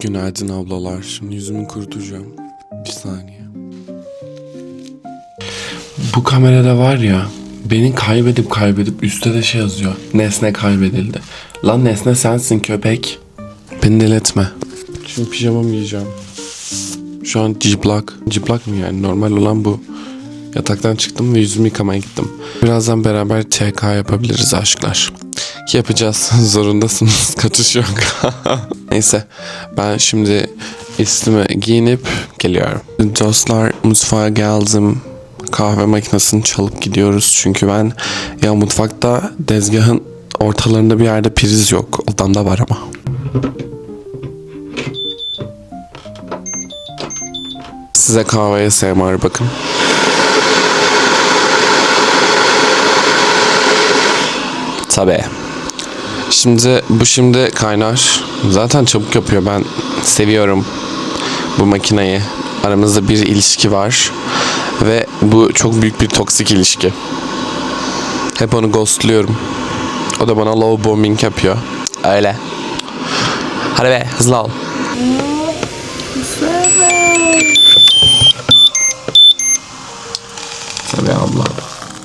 Günaydın ablalar. Şimdi yüzümü kurutacağım. Bir saniye. Bu kamerada var ya beni kaybedip kaybedip üstte de şey yazıyor. Nesne kaybedildi. Lan nesne sensin köpek. Beni deletme. Şimdi pijamamı giyeceğim. Şu an cıplak. Cıplak mı yani? Normal olan bu. Yataktan çıktım ve yüzümü yıkamaya gittim. Birazdan beraber TK yapabiliriz aşklar. Yapacağız. Zorundasınız. Kaçış yok. Neyse. Ben şimdi üstüme giyinip geliyorum. Dostlar mutfağa geldim. Kahve makinesini çalıp gidiyoruz. Çünkü ben ya mutfakta dezgahın ortalarında bir yerde priz yok. Odamda var ama. Size kahveye sevmar bakın. Tabii. Şimdi bu şimdi kaynar. Zaten çabuk yapıyor. Ben seviyorum bu makineyi. Aramızda bir ilişki var. Ve bu çok büyük bir toksik ilişki. Hep onu ghostluyorum. O da bana love bombing yapıyor. Öyle. Hadi be hızlı ol. Tabii abla.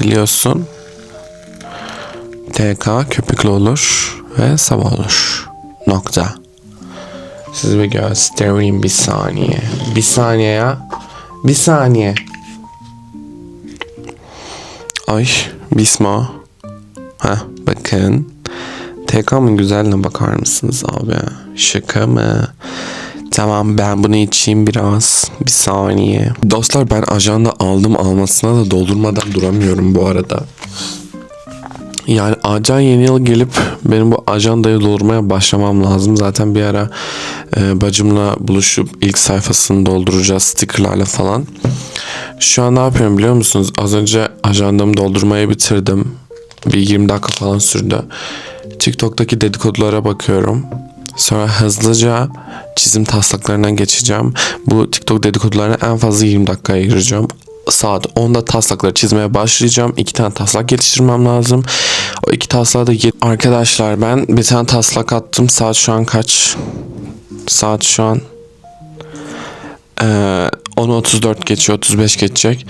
Biliyorsun. TK köpüklü olur ve sabah olur. Nokta. Siz bir göstereyim bir saniye. Bir saniye ya. Bir saniye. Ay Bisma. Ha bakın. TK'mın güzelliğine bakar mısınız abi? Şaka mı? Tamam ben bunu içeyim biraz. Bir saniye. Dostlar ben ajanda aldım almasına da doldurmadan duramıyorum bu arada. Yani acan yeni yıl gelip benim bu ajandayı doldurmaya başlamam lazım. Zaten bir ara e, bacımla buluşup ilk sayfasını dolduracağız stickerlarla falan. Şu an ne yapıyorum biliyor musunuz? Az önce ajandamı doldurmayı bitirdim. Bir 20 dakika falan sürdü. TikTok'taki dedikodulara bakıyorum. Sonra hızlıca çizim taslaklarından geçeceğim. Bu TikTok dedikodularına en fazla 20 dakika ayıracağım saat 10'da taslakları çizmeye başlayacağım. İki tane taslak yetiştirmem lazım. O iki taslağı da yet- Arkadaşlar ben bir tane taslak attım. Saat şu an kaç? Saat şu an ee, 10.34 geçiyor 35 geçecek.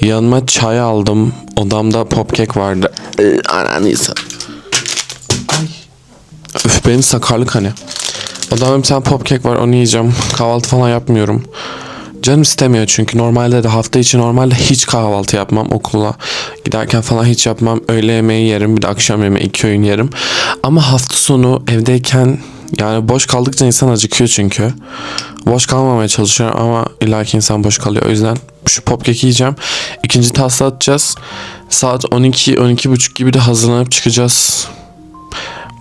Yanıma çay aldım. Odamda popkek vardı. Ee, Ananıysa. Ay. Üf benim sakarlık hani. Odamda bir tane popkek var onu yiyeceğim. Kahvaltı falan yapmıyorum. Canım istemiyor çünkü. Normalde de hafta içi normalde hiç kahvaltı yapmam okula giderken falan hiç yapmam. Öğle yemeği yerim bir de akşam yemeği iki öğün yerim. Ama hafta sonu evdeyken yani boş kaldıkça insan acıkıyor çünkü. Boş kalmamaya çalışıyorum ama illaki insan boş kalıyor. O yüzden şu popkeki yiyeceğim. İkinci tasla atacağız. Saat 12 12 buçuk gibi de hazırlanıp çıkacağız.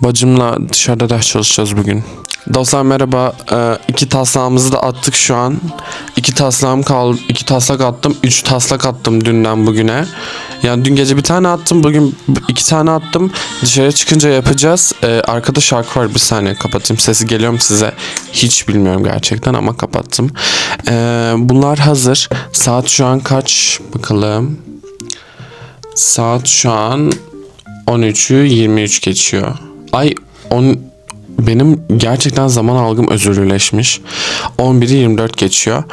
Bacımla dışarıda ders çalışacağız bugün. Dostlar merhaba. Ee, iki taslağımızı da attık şu an. İki taslağım kaldı. iki taslak attım. Üç taslak attım dünden bugüne. Yani dün gece bir tane attım. Bugün iki tane attım. Dışarı çıkınca yapacağız. Ee, arkada şarkı var. Bir saniye kapatayım. Sesi geliyor mu size? Hiç bilmiyorum gerçekten ama kapattım. Ee, bunlar hazır. Saat şu an kaç? Bakalım. Saat şu an 13'ü 23 geçiyor. Ay on benim gerçekten zaman algım özürlüleşmiş. 11'i 24 geçiyor.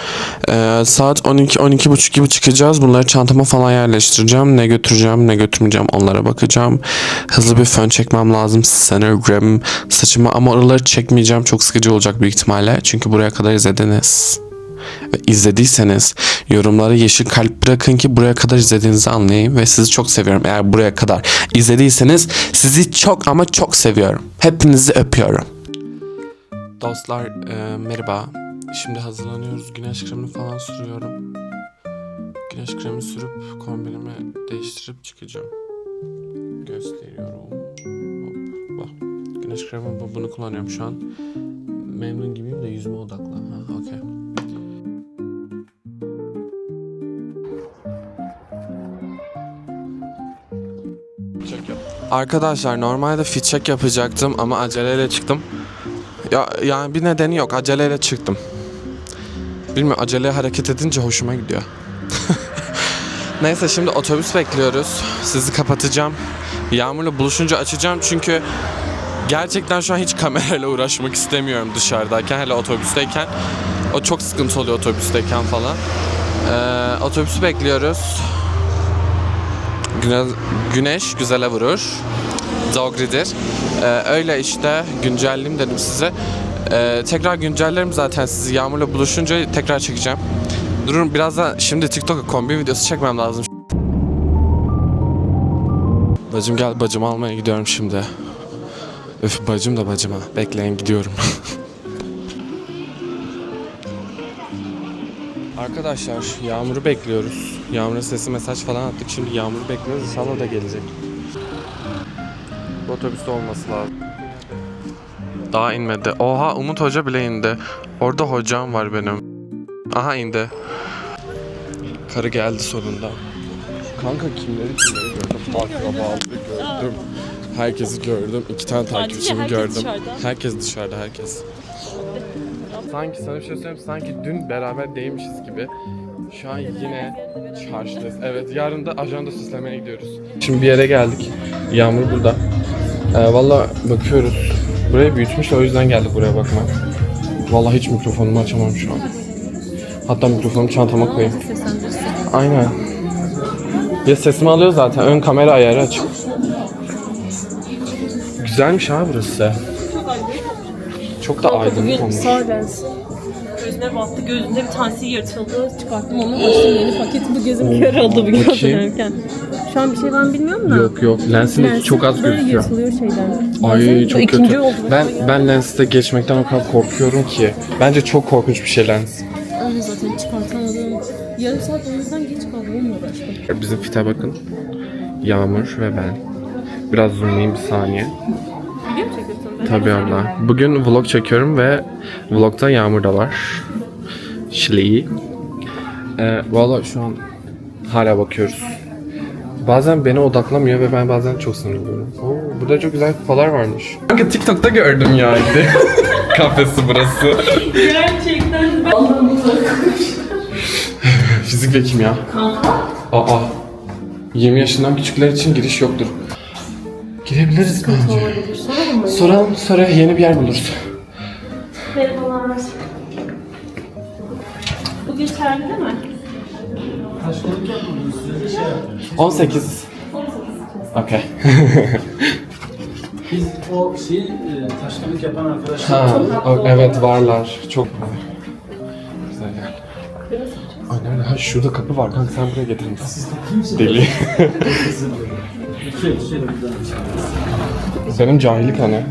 Ee, saat 12 12 buçuk gibi çıkacağız. Bunları çantama falan yerleştireceğim. Ne götüreceğim, ne götürmeyeceğim onlara bakacağım. Hızlı bir fön çekmem lazım. Centergram saçıma ama oraları çekmeyeceğim. Çok sıkıcı olacak büyük ihtimalle. Çünkü buraya kadar izlediniz izlediyseniz yorumlara yeşil kalp bırakın ki buraya kadar izlediğinizi anlayayım ve sizi çok seviyorum. Eğer buraya kadar izlediyseniz sizi çok ama çok seviyorum. Hepinizi öpüyorum. Dostlar e, merhaba. Şimdi hazırlanıyoruz. Güneş kremini falan sürüyorum. Güneş kremi sürüp kombinimi değiştirip çıkacağım. Gösteriyorum. Hop. Güneş kremi bu. Bunu kullanıyorum şu an. Memnun gibiyim de yüzüme odaklı. Ha, okey. Arkadaşlar normalde fit check yapacaktım ama aceleyle çıktım. Ya yani bir nedeni yok. Aceleyle çıktım. Bilmiyorum acele hareket edince hoşuma gidiyor. Neyse şimdi otobüs bekliyoruz. Sizi kapatacağım. Yağmurla buluşunca açacağım çünkü Gerçekten şu an hiç kamerayla uğraşmak istemiyorum dışarıdayken. Hele otobüsteyken. O çok sıkıntı oluyor otobüsteyken falan. Ee, otobüsü bekliyoruz. Güne, güneş güzele vurur. Dogridir. Ee, öyle işte güncelleyeyim dedim size. Ee, tekrar güncellerim zaten sizi Yağmur'la buluşunca tekrar çekeceğim. Durun birazdan şimdi TikTok'a kombi videosu çekmem lazım. Bacım gel bacımı almaya gidiyorum şimdi. Öf bacım da bacıma. Bekleyin gidiyorum. Arkadaşlar Yağmur'u bekliyoruz. Yağmur'a sesi mesaj falan attık. Şimdi Yağmur'u bekliyoruz. İnşallah da gelecek. Bu otobüste olması lazım. Daha inmedi. Oha Umut Hoca bile indi. Orada hocam var benim. Aha indi. Karı geldi sonunda. Kanka kimleri kimleri gördüm. Akrabaları gördüm. Herkesi gördüm. İki tane takipçimi herkes gördüm. dışarıda. Herkes dışarıda herkes. Sanki sana bir şey söyleyeyim? Sanki dün beraber değilmişiz gibi. Şu an yine çarşıdayız. Evet yarın da ajanda süslemeye gidiyoruz. Şimdi bir yere geldik. Yağmur burada. Ee, Valla bakıyoruz. Burayı büyütmüş o yüzden geldik buraya bakmaya. Vallahi hiç mikrofonumu açamam şu an. Hatta mikrofonumu çantama koyayım. Aynen. Ya sesimi alıyor zaten. Ön kamera ayarı açık. Güzelmiş ha burası. Çok da aydınlık olmuş. sağ gözüne battı. Gözünde bir tanesi yırtıldı. Çıkarttım onu açtım yeni paket. Bu gözüm kör oldu bugün bakayım. hatırlarken. Şu an bir şey ben bilmiyorum da. Yok yok lensin Lensi çok az gözüküyor. yırtılıyor şeyden. Ay Bazen çok ikinci kötü. oldu. Ben ben lenste geçmekten o kadar korkuyorum ki. Bence çok korkunç bir şey lens. Öyle zaten çıkartamadım. Yarım saat o yüzden geç kaldım. Onunla uğraştım. Bizim fite bakın. Yağmur ve ben. Biraz zoomlayayım bir saniye. Tabii abla. Bugün vlog çekiyorum ve vlogda Yağmur da var. Şileyi. Ee, Valla şu an hala bakıyoruz. Bazen beni odaklamıyor ve ben bazen çok sinirleniyorum. Oo, burada çok güzel kupalar varmış. Kanka TikTok'ta gördüm ya. Kafesi burası. Gerçekten ben Fizik ve kimya. Aa. 20 yaşından küçükler için giriş yoktur. Girebiliriz bence. Soralım mı? Soralım sonra yeni bir yer buluruz. Merhabalar. Bu geçerli değil mi? 18. Okey. Biz o şeyi e, taşkınlık yapan arkadaşlar Ha, o- evet varlar. Çok güzel gel. Ay nerede? Ha şurada kapı var kanka sen buraya getirir misin? Deli. şöyle şöyle bir daha. Benim cahilik hani.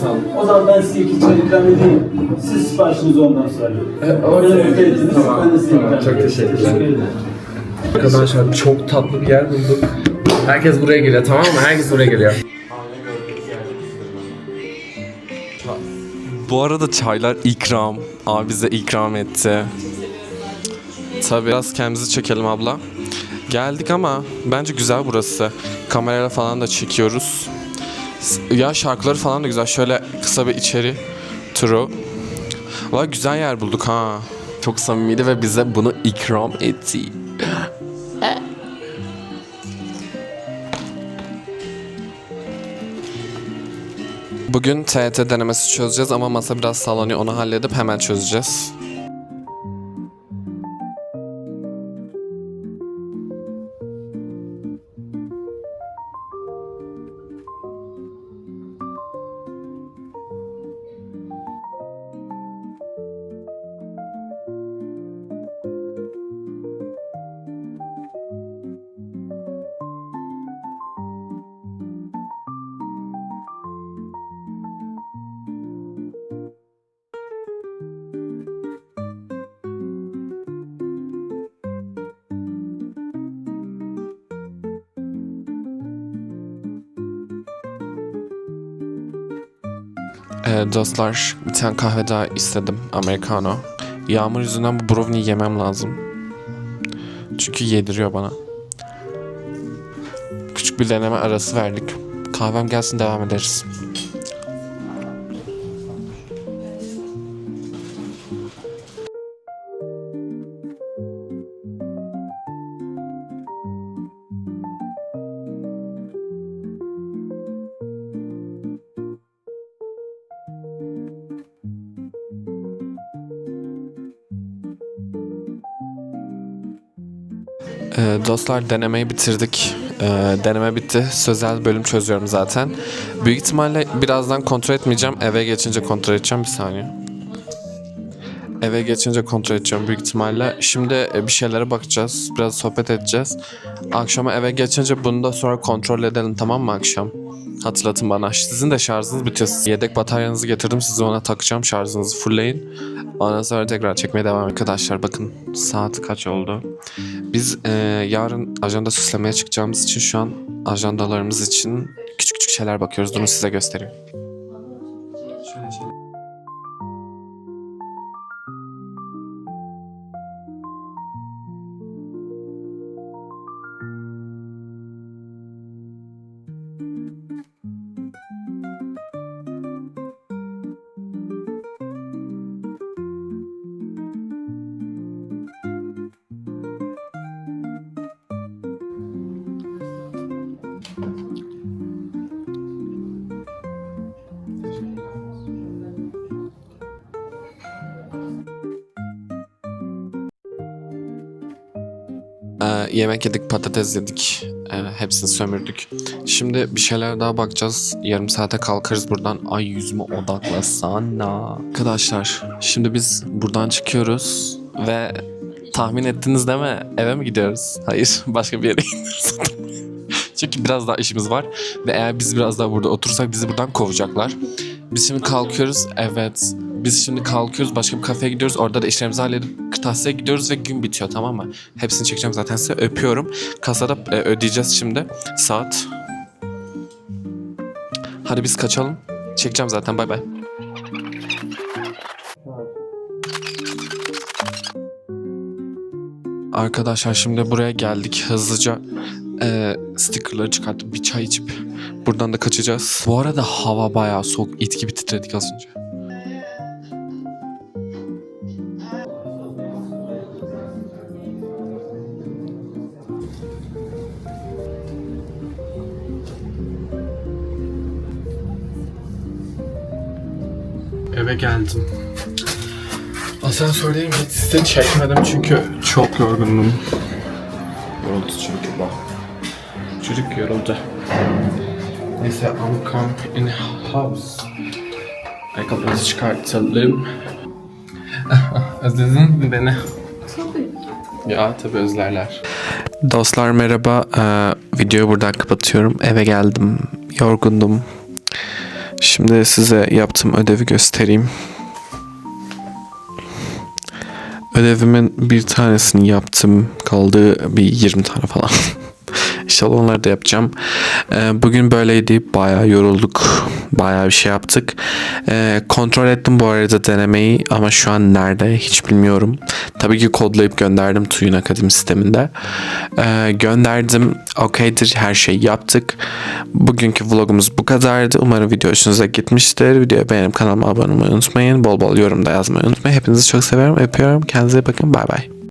Tamam. O zaman ben size iki çay ikram edeyim. Siz siparişinizi ondan sonra verin. Beni mutlu ettiniz, ben de size ikram Çok edeyim. teşekkürler. ederim. Arkadaşlar çok tatlı bir yer bulduk. Herkes buraya geliyor tamam mı? Herkes buraya geliyor. Bu arada çaylar ikram. Abi bize ikram etti. Tabii biraz kendimizi çekelim abla. Geldik ama bence güzel burası. Kamerayla falan da çekiyoruz. Ya şarkıları falan da güzel. Şöyle kısa bir içeri turu. Valla güzel yer bulduk ha. Çok samimiydi ve bize bunu ikram etti. Bugün TET denemesi çözeceğiz ama masa biraz sallanıyor. Onu halledip hemen çözeceğiz. Ee, dostlar bir tane kahve daha istedim. Americano. Yağmur yüzünden bu brownie yemem lazım. Çünkü yediriyor bana. Küçük bir deneme arası verdik. Kahvem gelsin devam ederiz. Ee, dostlar denemeyi bitirdik. Ee, deneme bitti. Sözel bölüm çözüyorum zaten. Büyük ihtimalle birazdan kontrol etmeyeceğim. Eve geçince kontrol edeceğim. Bir saniye. Eve geçince kontrol edeceğim büyük ihtimalle. Şimdi e, bir şeylere bakacağız. Biraz sohbet edeceğiz. Akşama eve geçince bunu da sonra kontrol edelim tamam mı akşam? Hatırlatın bana. Sizin de şarjınız bitiyor. Yedek bataryanızı getirdim. Size ona takacağım. Şarjınızı fullleyin. Ondan sonra tekrar çekmeye devam arkadaşlar. Bakın saat kaç oldu. Biz e, yarın ajanda süslemeye çıkacağımız için şu an ajandalarımız için küçük küçük şeyler bakıyoruz. Bunu size göstereyim. Yemek yedik, patates yedik. Ee, hepsini sömürdük. Şimdi bir şeyler daha bakacağız. Yarım saate kalkarız buradan. Ay yüzüme odaklasana. Arkadaşlar şimdi biz buradan çıkıyoruz ve tahmin ettiniz değil mi? Eve mi gidiyoruz? Hayır başka bir yere gidiyoruz. Çünkü biraz daha işimiz var. Ve eğer biz biraz daha burada oturursak bizi buradan kovacaklar. Biz şimdi kalkıyoruz. Evet. Biz şimdi kalkıyoruz. Başka bir kafeye gidiyoruz. Orada da işlerimizi halledip kırtasiye gidiyoruz ve gün bitiyor tamam mı? Hepsini çekeceğim zaten size. Öpüyorum. Kasada e, ödeyeceğiz şimdi. Saat. Hadi biz kaçalım. Çekeceğim zaten. Bay bay. Arkadaşlar şimdi buraya geldik. Hızlıca e, stickerları çıkartıp bir çay içip buradan da kaçacağız. Bu arada hava bayağı soğuk. it gibi titredik az önce. Eve geldim. Asansördeyim hiç size çekmedim çünkü çok yorgundum. Yoruldu çünkü bak. Çocuk yoruldu. Neyse I'm come in house. Ayakkabılarımızı çıkartalım. Özledin mi beni? Ya tabii özlerler. Dostlar merhaba. Ee, videoyu buradan kapatıyorum. Eve geldim. Yorgundum. Şimdi size yaptığım ödevi göstereyim. Ödevimin bir tanesini yaptım. Kaldı bir 20 tane falan. İnşallah onları da yapacağım. Ee, bugün böyleydi. Bayağı yorulduk. Bayağı bir şey yaptık. Ee, kontrol ettim bu arada denemeyi ama şu an nerede hiç bilmiyorum. Tabii ki kodlayıp gönderdim Tuyun Akademi sisteminde. Ee, gönderdim. Okeydir. Her şeyi yaptık. Bugünkü vlogumuz bu kadardı. Umarım video hoşunuza gitmiştir. Videoyu beğenip kanalıma abone olmayı unutmayın. Bol bol yorum da yazmayı unutmayın. Hepinizi çok seviyorum. Öpüyorum. Kendinize bakın. Bay bay.